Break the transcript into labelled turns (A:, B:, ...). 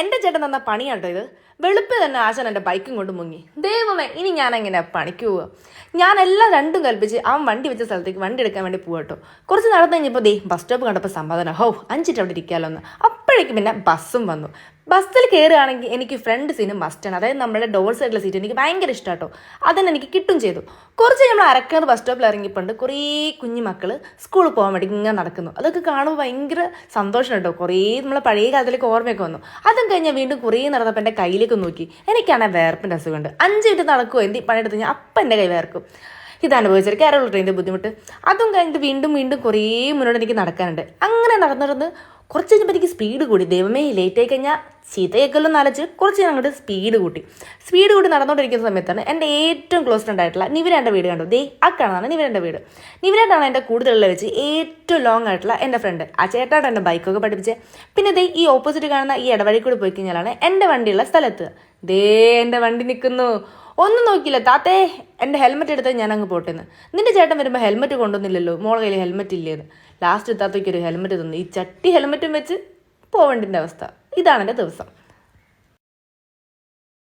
A: എന്റെ ചേട്ടൻ തന്ന പണിയാട്ടോ ഇത്? വെളുപ്പ് തന്നെ ആശാൻ എന്റെ ബൈക്കും കൊണ്ട് മുങ്ങി. ദൈവമേ ഇനി ഞാൻ എങ്ങനെ പണിക്ക് പോവുക ഞാൻ എല്ലാം രണ്ടും കൽപ്പിച്ച് അവൻ വണ്ടി വെച്ച സ്ഥലത്തേക്ക് വണ്ടി എടുക്കാൻ വേണ്ടി പോകട്ടോ കുറച്ച് നടന്നു കഴിഞ്ഞപ്പോൾ ദേ ബസ് സ്റ്റോപ്പ് കണ്ടപ്പോൾ സമാധാനം. ഹോ അഞ്ചിട്ട് അവിടെ ഇരിക്കാമല്ലോ എന്ന് അപ്പോഴേക്കും പിന്നെ ബസ്സും വന്നു. ബസ്സിൽ കയറുകയാണെങ്കിൽ എനിക്ക് ഫ്രണ്ട് സീനും മസ്റ്റാണ് അതായത് നമ്മുടെ ഡോർ സൈഡിലെ സീറ്റ് എനിക്ക് ഭയങ്കര ഇഷ്ടമാട്ടോ അതന്നെ എനിക്ക് കിട്ടും ചെയ്തു. കുറച്ച് നമ്മൾ അരക്കാറ് ബസ് സ്റ്റോപ്പിൽ ഇറങ്ങിപ്പോണ്ട് കുറേ കുഞ്ഞു മക്കൾ സ്കൂളിൽ പോകാൻ വേണ്ടി ഇങ്ങനെ നടക്കുന്നു. അതൊക്കെ കാണുമ്പോൾ ഭയങ്കര സന്തോഷം കേട്ടോ കുറേ നമ്മളെ പഴയ കാലത്തിലേക്ക് ഓർമ്മയൊക്കെ വന്നു. അതും കഴിഞ്ഞാൽ വീണ്ടും കുറേ നടന്നപ്പോൾ എന്റെ കയ്യിലേക്ക് നോക്കി. എനിക്കാണെങ്കിൽ വേർപ്പിന്റെ അസുഖമുണ്ട്. അഞ്ച് മിനിറ്റ് നടക്കുമോ എന്തി പണിയെടുത്ത് ഞാൻ അപ്പം എന്റെ കൈ വേർക്കും. ഇത് അനുഭവിച്ചത്. കേരള ട്രെയിനിന്റെ ബുദ്ധിമുട്ട്. അതും കഴിഞ്ഞിട്ട് വീണ്ടും വീണ്ടും കുറേ മുന്നോട്ട് എനിക്ക് നടക്കാനുണ്ട്. നടന്ന് കുറച്ച് കഴിഞ്ഞപ്പോൾ എനിക്ക് സ്പീഡ് കൂടി. ദൈവമേ ലേറ്റ് ആയി കഴിഞ്ഞാൽ ചീത്തയൊക്കെല്ലാം നനച്ച് കുറച്ച് അങ്ങോട്ട് സ്പീഡ് കൂട്ടി. സ്പീഡ് കൂടി നടന്നുകൊണ്ടിരിക്കുന്ന സമയത്താണ് എന്റെ ഏറ്റവും ക്ലോസ് ഫ്രണ്ട് ആയിട്ടുള്ള നിവിരേന്റെ വീട് കണ്ടു. ദേ ആ കാണുന്നതാണ് നിവിരേന്റെ വീട്. നിവിരേണ്ടാണ് എന്റെ കൂടുതലുള്ള വെച്ച് ഏറ്റവും ലോങ് ആയിട്ടുള്ള എന്റെ ഫ്രണ്ട് ആ ചേട്ടാണ് എന്റെ ബൈക്കൊക്കെ പഠിപ്പിച്ചത് പിന്നെ ദേ ഈ ഓപ്പോസിറ്റ് കാണുന്ന ഈ ഇടവഴി കൂടി പോയി കഴിഞ്ഞാലാണ് എന്റെ വണ്ടിയുള്ള സ്ഥലത്ത്. ദേ എന്റെ വണ്ടി നിൽക്കുന്നു ഒന്നും നോക്കിയില്ല. താത്തേ എന്റെ ഹെൽമെറ്റ് എടുത്ത് ഞാൻ അങ്ങ് പോട്ടെന്ന്. നിന്റെ ചേട്ടൻ വരുമ്പോൾ ഹെൽമെറ്റ് കൊണ്ടുവന്നില്ലല്ലോ? മോളെ കയ്യിൽ ഹെൽമെറ്റ് ഇല്ലേന്ന്. ലാസ്റ്റ് താത്തയ്ക്ക് ഒരു ഹെൽമെറ്റ് തന്നു ഈ ചട്ടി ഹെൽമെറ്റും വെച്ച് പോവേണ്ടിന്റെ അവസ്ഥ. ഇതാണ് എന്റെ ദിവസം.